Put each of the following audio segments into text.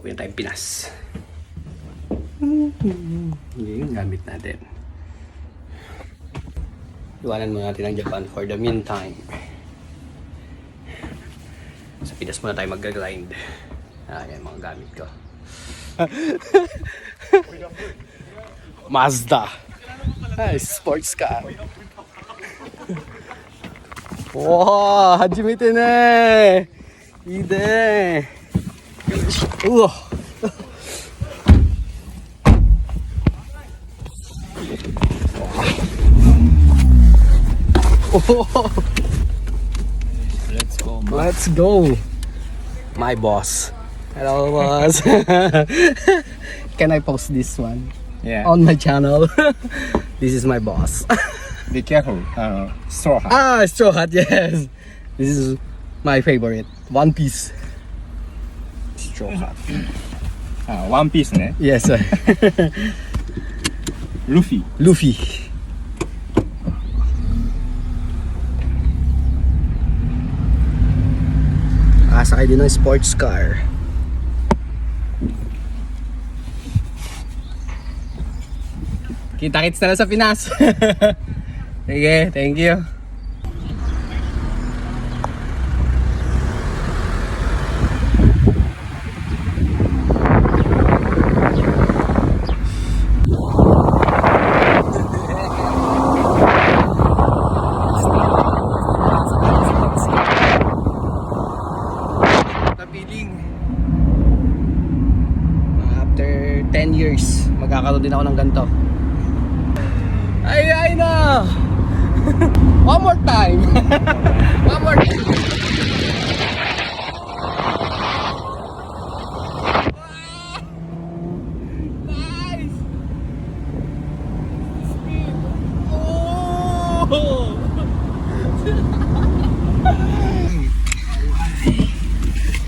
Na tayong Pinas. Hindi yung gamit natin. Iwanan muna natin ang Japan for the meantime. Sa Pinas muna tayo mag-grind. Ayan mga gamit ko. Mazda. Ay, sports car. Wow, hajimete ne. Ii ne. Uwa. Oh, Let's go. let's go. My boss. Hello, boss. Can I post this one Yeah. on my channel? this is my boss. Be careful. Uh, straw hat. ah, Straw Hat, yes. This is my favorite. One Piece. Straw hat. Ah, one piece ね。 Yes, sir. ルフィ。 Luffy. Nakasakay din ng sports car. Kita-kits na lang sa Pinas. Sige, thank you. Years, magkakaroon din ako ng ganito. Ay, ay na! One more time! One more time!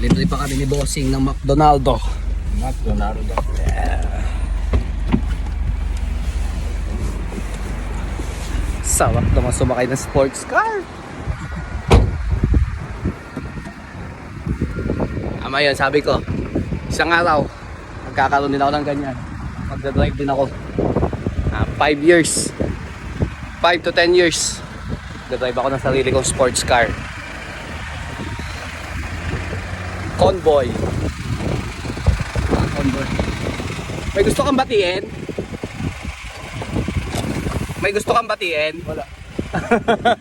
Libre pa kami ni Bossing ng McDonaldo. McDonald's. Sarap naman sumakay ng sports car. Ama yun, sabi ko, isang araw, magkakaroon din ako ng ganyan. Magdadrive din ako. 5 years. 5 to 10 years. Magdadrive ako ng sarili kong sports car. Convoy. Ah, convoy. May gusto kang batiin? May gusto kang batiin? Wala.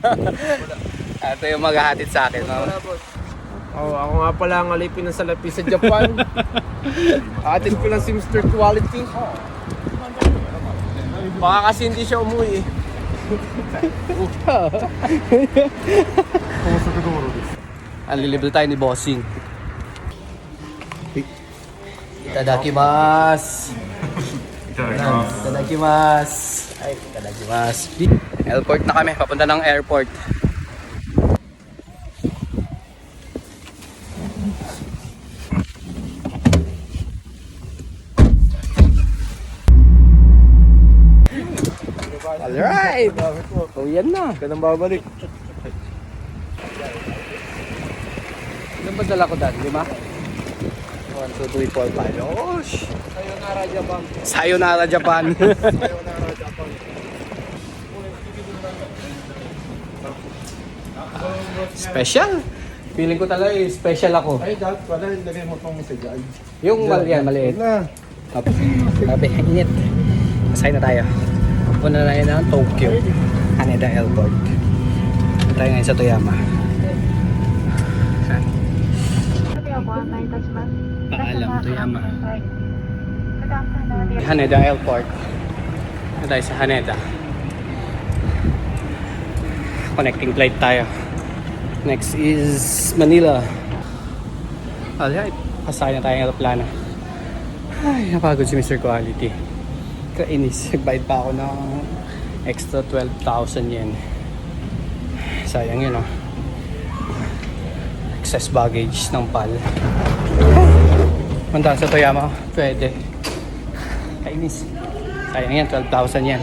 Ito yung maghahatid sa akin. No? Oh, ako nga pala ang alipin ng salapi sa Japan. Atin ko lang Simster quality. Baka kasi hindi siya umuwi. Alilibre tayo ni Bossing. Itadakimasu. Itadakimasu. Ay, itadakimasu. Airport na kami. Papunta ng airport. Alright! Oh, yan na. Ka nang babalik. Ilan ba dala ko dyan? Lima? 1, 2, 3, 4, 5. Oh, sh- Sayonara Japan. Sayonara Japan. Sayonara Japan. special. Feeling ko talaga eh, special ako. Ay, dapat pala ilagay mo pang sa dyan. Yung mal yan, maliit. Na. Up. Sabi, ang init. Masaya na tayo. Punta na tayo ng Tokyo. Haneda Airport. Punta tayo ngayon sa Toyama. Maruyama. Haneda Airport. Ano na sa Haneda. Connecting flight tayo. Next is Manila. Alright, pasakay na tayo ng aeroplano. Ay, napagod si Mr. Quality. Kainis, nagbayad pa ako ng extra 12,000 yen. Sayang yun, oh. Excess baggage ng PAL. Punta sa Toyama, pwede. Kainis. Sayang yan, 12,000 yan.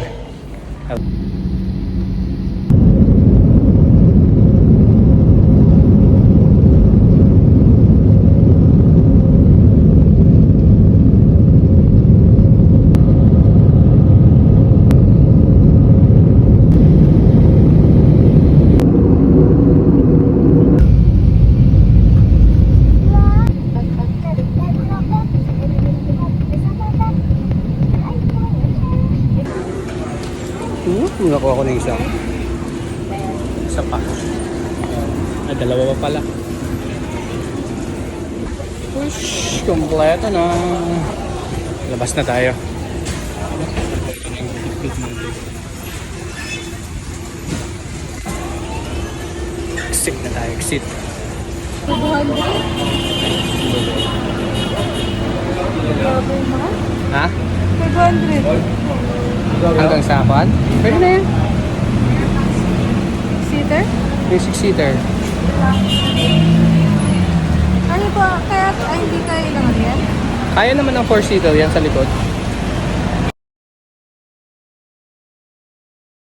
Na isa. Isa pa. Ah, dalawa pa pala. Push, kompleto na. Labas na tayo. Exit na tayo, exit. Ha? 500. Hanggang sa kwan? Pwede na yan. Seater? Yung six-seater. Ano ba? Kaya, ay, hindi kaya ilangan yan? Kaya naman ng four-seater yan sa likod.